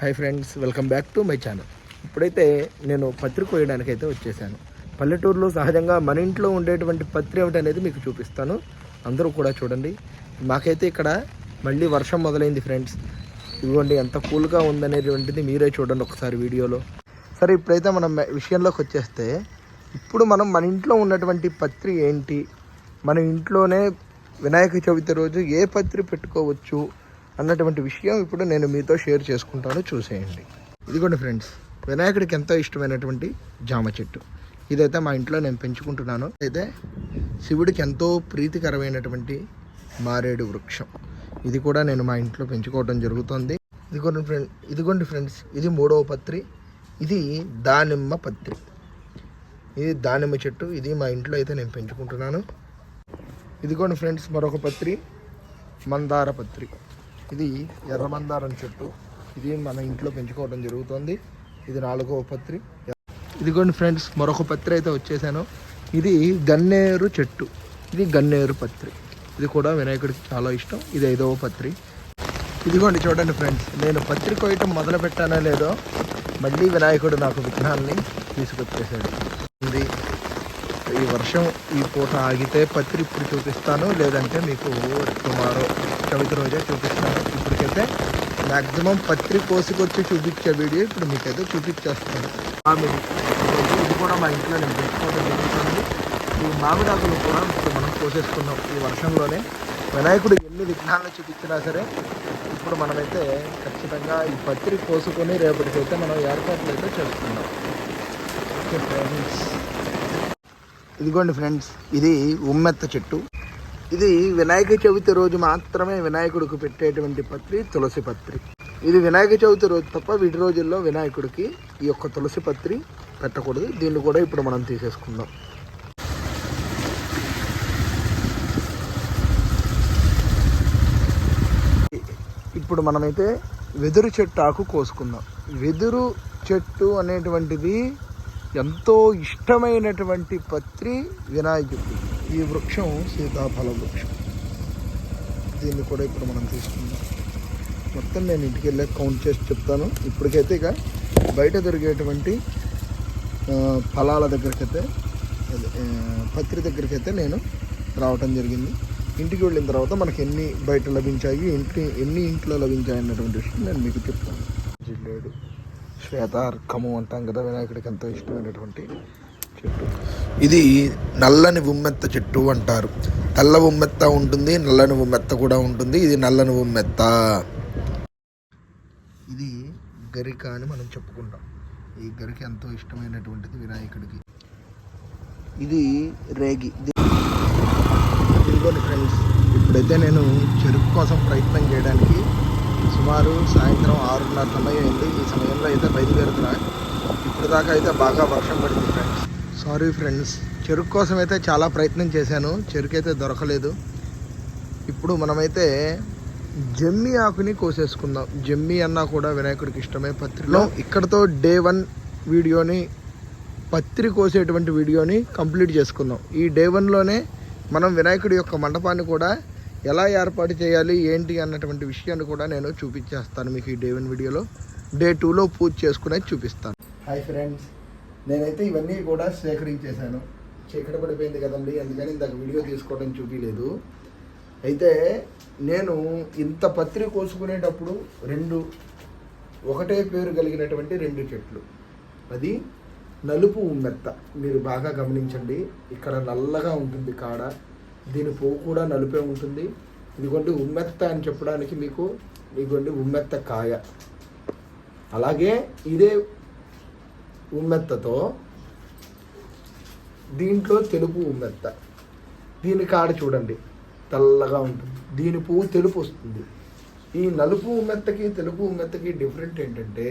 Hi friends welcome back to my channel ఇప్పుడైతే నేను పత్రి కోయడానికి అయితే వచ్చేసాను. పల్లెటూరులో సహజంగా మన ఇంట్లో ఉండేటువంటి పత్రి ఏమిటి అనేది మీకు చూపిస్తాను. అందరూ కూడా చూడండి. మాకైతే ఇక్కడ మళ్ళీ వర్షం మొదలైంది ఫ్రెండ్స్ ఇదిగోండి ఎంత కూల్గా ఉందనేటువంటిది మీరే చూడండి ఒకసారి వీడియోలో. సరే ఇప్పుడైతే మనం విషయంలోకి వచ్చేస్తే ఇప్పుడు మనం మన ఇంట్లో ఉన్నటువంటి పత్రి ఏంటి? మన ఇంట్లోనే వినాయక చవితి రోజు ఏ పత్రి పెట్టుకోవచ్చు? అన్నటువంటి విషయం ఇప్పుడు నేను మీతో షేర్ చేసుకుంటాను చూసేయండి. ఇదిగోండి ఫ్రెండ్స్ వినాయకుడికి ఎంతో ఇష్టమైనటువంటి జామ చెట్టు. ఇదైతే మా ఇంట్లో నేను పెంచుకుంటున్నాను. అయితే శివుడికి ఎంతో ప్రీతికరమైనటువంటి మారేడు వృక్షం. ఇది కూడా నేను మా ఇంట్లో పెంచుకోవడం జరుగుతుంది. ఇదిగోండి ఫ్రెండ్ ఇదిగోండి ఫ్రెండ్స్ ఇది మూడవ పత్రి. ఇది దానిమ్మ పత్రి. ఇది దానిమ్మ చెట్టు ఇది మా ఇంట్లో అయితే నేను పెంచుకుంటున్నాను. ఇదిగోండి ఫ్రెండ్స్ మరొక పత్రి మందార పత్రి. ఇది ఎర్రమందారం చెట్టు. ఇది మన ఇంట్లో పెంచుకోవడం జరుగుతుంది. ఇది నాలుగవ పత్రి. ఇదిగోండి ఫ్రెండ్స్ మరొక పత్రి అయితే వచ్చేసాను. ఇది గన్నేరు చెట్టు. ఇది గన్నేరు పత్రి. ఇది కూడా వినాయకుడికి చాలా ఇష్టం. ఇది ఐదవ పత్రి. ఇదిగోండి చూడండి ఫ్రెండ్స్ నేను పత్రి కోయటం మొదలు పెట్టానో లేదో మళ్ళీ వినాయకుడు నాకు విఘ్నాన్ని తీసుకొచ్చేసాడు. ఇది వర్షం ఈ పూట ఆగితే పత్రి ఇప్పుడు చూపిస్తాను. లేదంటే మీకు టుమారో చవితి రోజే చూపిస్తాను. ఇప్పటికైతే మ్యాక్సిమం పత్రి కోసుకొచ్చి చూపించే వీడియో ఇప్పుడు మీకైతే చూపించేస్తాను. మామిడి ఇది కూడా మా ఇంట్లో నేను పెట్టుకోవడం జరుగుతుంది. ఈ మామిడాకులు కూడా ఇప్పుడు మనం కోసేసుకున్నాం ఈ వర్షంలోనే. వినాయకుడు ఎన్ని విఘ్నాలను చూపించినా సరే ఇప్పుడు మనమైతే ఖచ్చితంగా ఈ పత్రి కోసుకొని రేపటికైతే మనం ఏర్పాట్లు అయితే చేస్తున్నాం. ఓకే ఫ్రెండ్స్ ఇదిగోండి ఫ్రెండ్స్ ఇది ఉమ్మెత్త చెట్టు. ఇది వినాయక చవితి రోజు మాత్రమే వినాయకుడికి పెట్టేటువంటి పత్రి తులసి పత్రి. ఇది వినాయక చవితి రోజు తప్ప వీటి రోజుల్లో వినాయకుడికి ఈ యొక్క తులసి పత్రి పెట్టకూడదు. దీన్ని కూడా ఇప్పుడు మనం తీసేసుకుందాం. ఇప్పుడు మనమైతే వెదురు చెట్టు ఆకు కోసుకుందాం. వెదురు చెట్టు అనేటువంటిది ఎంతో ఇష్టమైనటువంటి పత్రి వినాయకుడు. ఈ వృక్షం సీతాఫల వృక్షం. దీన్ని కూడా ఇప్పుడు మనం తీసుకుందాం. మొత్తం నేను ఇంటికి వెళ్ళే కౌంట్ చేసి చెప్తాను. ఇప్పటికైతే ఇక బయట దొరికేటువంటి ఫలాల దగ్గరికైతే అదే, పత్రి దగ్గరికైతే నేను రావటం జరిగింది. ఇంటికి వెళ్ళిన తర్వాత మనకి ఎన్ని బయట లభించాయి ఇంటి ఎన్ని ఇంట్లో లభించాయి అన్నటువంటి విషయం నేను మీకు చెప్తాను. జిల్లేడు. శ్వేతార్కము అంటాం కదా వినాయకుడికి ఎంతో ఇష్టమైనటువంటి చెట్టు. ఇది నల్లని ఉమ్మెత్త చెట్టు అంటారు. తెల్ల ఉమ్మెత్త ఉంటుంది నల్లని ఉమ్మెత్త కూడా ఉంటుంది. ఇది నల్లని ఉమ్మెత్త. ఇది గరిక అని మనం చెప్పుకుంటాం. ఈ గరిక ఎంతో ఇష్టమైనటువంటిది వినాయకుడికి. ఇది రేగి. ఇది- ఫ్రెండ్స్ ఇప్పుడైతే నేను చెరుకు కోసం ప్రయత్నం చేయడానికి సుమారు సాయంత్రం ఆరున్నర సమయం అయింది. ఈ సమయంలో అయితే బయలుదేరుతున్నా. ఇప్పుడు దాకా అయితే బాగా వర్షం పడింది ఫ్రెండ్స్ సారీ ఫ్రెండ్స్ చెరుకు కోసం అయితే చాలా ప్రయత్నం చేశాను. చెరుకు అయితే దొరకలేదు. ఇప్పుడు మనమైతే జమ్మి ఆకుని కోసేసుకుందాం. జమ్మి అన్నా కూడా వినాయకుడికి ఇష్టమే. పత్రిలో ఇక్కడతో డే వన్ వీడియోని పత్రి కోసేటువంటి వీడియోని కంప్లీట్ చేసుకుందాం. ఈ డే వన్లోనే మనం వినాయకుడి యొక్క మండపాన్ని కూడా ఎలా ఏర్పాటు చేయాలి ఏంటి అన్నటువంటి విషయాన్ని కూడా నేను చూపించేస్తాను మీకు ఈ డే వన్ వీడియోలో. డే టూలో పూజ చేసుకునేది చూపిస్తాను. హాయ్ ఫ్రెండ్స్ నేనైతే ఇవన్నీ కూడా సేకరించేశాను. చీకట పడిపోయింది కదండి అందుకని ఇందాక వీడియో తీసుకోవడం చూపించలేదు అయితే నేను ఇంత పత్రి కోసుకునేటప్పుడు రెండు ఒకటే పేరు కలిగినటువంటి రెండు చెట్లు. అది నలుపు ఉమ్మెత్త. మీరు బాగా గమనించండి ఇక్కడ నల్లగా ఉంటుంది కాడ. దీని పువ్వు కూడా నలుపే ఉంటుంది. ఇదిగోండి ఉమ్మెత్త అని చెప్పడానికి మీకు ఇదిగోండి ఉమ్మెత్త కాయ. అలాగే ఇదే ఉమ్మెత్తతో దీంట్లో తెలుపు ఉమ్మెత్త. దీని కాడ చూడండి తెల్లగా ఉంటుంది. దీని పువ్వు తెలుపు వస్తుంది. ఈ నలుపు ఉమ్మెత్తకి తెలుపు ఉమ్మెత్తకి డిఫరెంట్ ఏంటంటే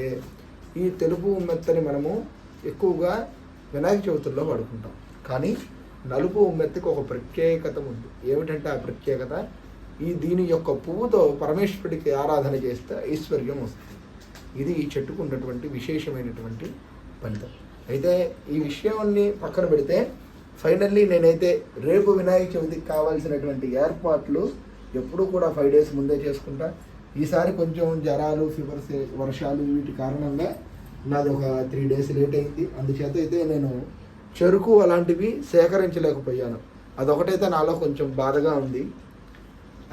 ఈ తెలుపు ఉమ్మెత్తని మనము ఎక్కువగా వినాయక చవితుల్లో వాడుకుంటాం. కానీ నలుపు ఉమ్మెత్తకి ఒక ప్రత్యేకత ఉంది. ఏమిటంటే ఆ ప్రత్యేకత? ఈ దీని యొక్క పువ్వుతో పరమేశ్వరుడికి ఆరాధన చేస్తే ఐశ్వర్యం వస్తుంది. ఇది ఈ చెట్టుకు ఉన్నటువంటి విశేషమైనటువంటి ఫలితం. అయితే ఈ విషయాన్ని పక్కన పెడితే ఫైనల్లీ నేనైతే రేపు వినాయక చవితికి కావాల్సినటువంటి ఏర్పాట్లు ఎప్పుడూ కూడా ఫైవ్ డేస్ ముందే చేసుకుంటా. ఈసారి కొంచెం జ్వరాలు ఫీవర్స్ వర్షాలు వీటి కారణంగా నాది ఒక త్రీ డేస్ లేట్ అయింది. అందుచేత అయితే నేను చెరుకు అలాంటివి సేకరించలేకపోయాను. అదొకటైతే నాలో కొంచెం బాధగా ఉంది.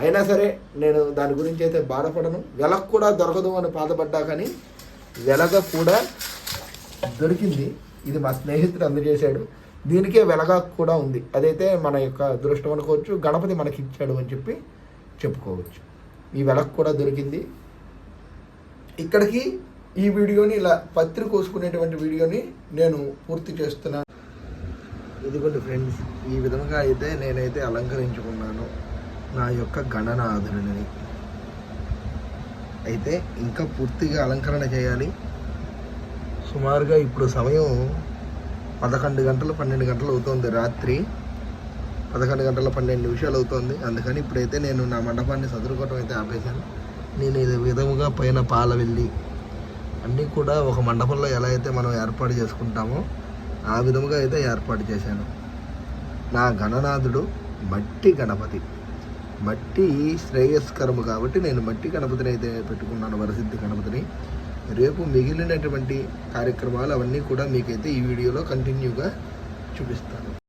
అయినా సరే నేను దాని గురించి అయితే బాధపడను. వెలగ కూడా దొరకదు అని బాధపడ్డా కానీ వెలగ కూడా దొరికింది. ఇది మా స్నేహితుడు అందజేశాడు. దీనికే వెలగా కూడా ఉంది. అదైతే మన యొక్క దృష్టం అనుకోవచ్చు గణపతి మనకి ఇచ్చాడు అని చెప్పి చెప్పుకోవచ్చు. ఈ వెలగ కూడా దొరికింది. ఇక్కడికి ఈ వీడియోని ఇలా పత్రి కోసుకునేటువంటి వీడియోని నేను పూర్తి చేస్తున్నాను. ఇదిగోండి ఫ్రెండ్స్ ఈ విధంగా అయితే నేనైతే అలంకరించుకున్నాను నా యొక్క గణనాథుడిని. అయితే ఇంకా పూర్తిగా అలంకరణ చేయాలి. సుమారుగా ఇప్పుడు సమయం పదకొండు గంటలు పన్నెండు గంటలు అవుతుంది రాత్రి. పదకొండు గంటల పన్నెండు నిమిషాలు అవుతుంది. అందుకని ఇప్పుడైతే నేను నా మండపాన్ని సదురుకోవటం అయితే ఆపేశాను. నేను ఇది విధముగా పైన పాల వెళ్ళి అన్నీ కూడా ఒక మండపంలో ఎలా అయితే మనం ఏర్పాటు చేసుకుంటామో ఆ విధముగా అయితే ఏర్పాటు చేశాను. నా గణనాథుడు మట్టి గణపతి. మట్టి శ్రేయస్కరము కాబట్టి నేను మట్టి గణపతిని అయితే పెట్టుకున్నాను వరసిద్ధి గణపతిని. రేపు మిగిలినటువంటి కార్యక్రమాలు అవన్నీ కూడా మీకైతే ఈ వీడియోలో కంటిన్యూగా చూపిస్తాను.